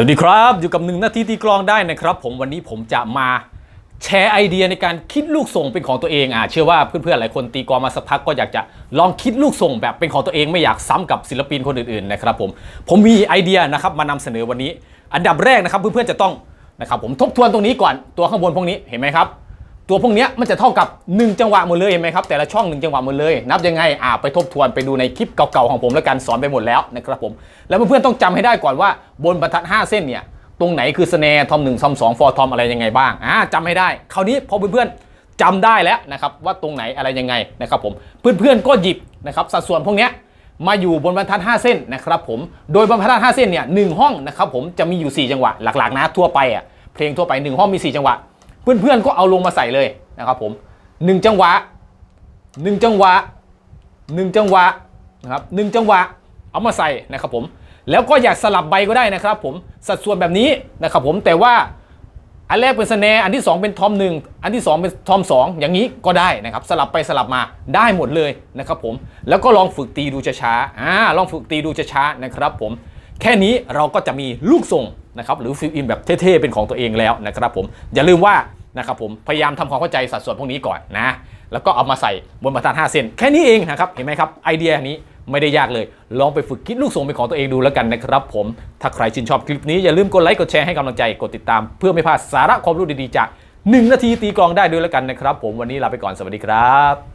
สวัสดีครับ อยู่กับหนึ่งนาทีตีกลองได้นะครับ ผมวันนี้ผมจะมาแชร์ไอเดียในการคิดลูกส่งเป็นของตัวเองอะเชื่อว่าเพื่อนๆหลายคนตีกลองมาสักพักก็อยากจะลองคิดลูกส่งแบบเป็นของตัวเองไม่อยากซ้ำกับศิลปินคนอื่นๆนะครับผมผมมีไอเดียนะครับมานำเสนอวันนี้ อันดับแรกนะครับเพื่อนๆจะต้องนะครับผมทบทวนตรงนี้ก่อนตัวข้างบนพวกนี้เห็นไหมครับ ตัวพวกนี้มันจะเท่ากับ 1 จังหวะหมดเลยเห็นไหมครับแต่ละช่อง 1 จังหวะหมดเลยนับยังไงอ่าไปทบทวนไปดูในคลิปเก่าๆของผมแล้วกันสอนไปหมดแล้วนะครับผมแล้วเพื่อนๆต้องจำให้ได้ก่อนว่าบนบรรทัด 5 เส้นเนี่ยตรงไหนคือสแนร์ทอมหนึ่งทอมสองฟอร์ทอมอะไรยังไงบ้างอ่าจำให้ได้คราวนี้พอเพื่อนๆจำได้แล้วนะครับว่าตรงไหนอะไรยังไงนะครับผมเพื่อนๆก็หยิบนะครับสัดส่วนพวกนี้มาอยู่บนบรรทัด 5 เส้นนะครับผมโดยบรรทัด 5 เส้นเนี่ยหนึ่งห้องนะครับผมจะมีอยู่ 4 จังหวะหลักๆนะทั่วไปอะเพลงทั่วไปหนึ่งห้องมี 4 จังหวะ เพื่อนๆก็เอาลงมาใส่เลยนะครับผมหนึ่งจังหวะหนึ่งจังหวะหนึ่งจังหวะนะครับหนึ่งจังหวะเอามาใส่นะครับผมแล้วก็อยากสลับใบก็ได้นะครับผมสัดส่วนแบบนี้นะครับผมแต่ว่าอันแรกเป็นสแนร์อันที่ 2 เป็นทอมหนึ่งอันที่ 2 เป็นทอมสองอย่างนี้ก็ได้นะครับ สลับไปสลับมาได้หมดเลยนะครับผมแล้วก็ลองฝึกตีดูช้าๆอ่าลองฝึกตีดูช้าๆนะครับผมแค่นี้เราก็จะมีลูกส่งนะครับหรือฟิลอินแบบเท่ๆเป็นของตัวเองแล้วนะครับผมอย่าลืมว่า นะครับผมพยายามทำความเข้าใจสัดส่วนพวกนี้ก่อนนะ แล้วก็เอามาใส่บนบรรทัด5เส้นแค่นี้เองนะครับเห็นไหมครับไอเดียนี้ไม่ได้ยากเลย ลองไปฝึกคิดลูกส่งเป็นของตัวเองดูแล้วกันนะครับผมถ้าใครชื่นชอบคลิปนี้อย่าลืมกดไลค์กดแชร์ให้กำลังใจกดติดตาม เพื่อไม่พลาดสาระความรู้ดีๆจาก1นาทีตีกลองได้ด้วยแล้วกันนะครับ ผมวันนี้ลาไปก่อนสวัสดีครับ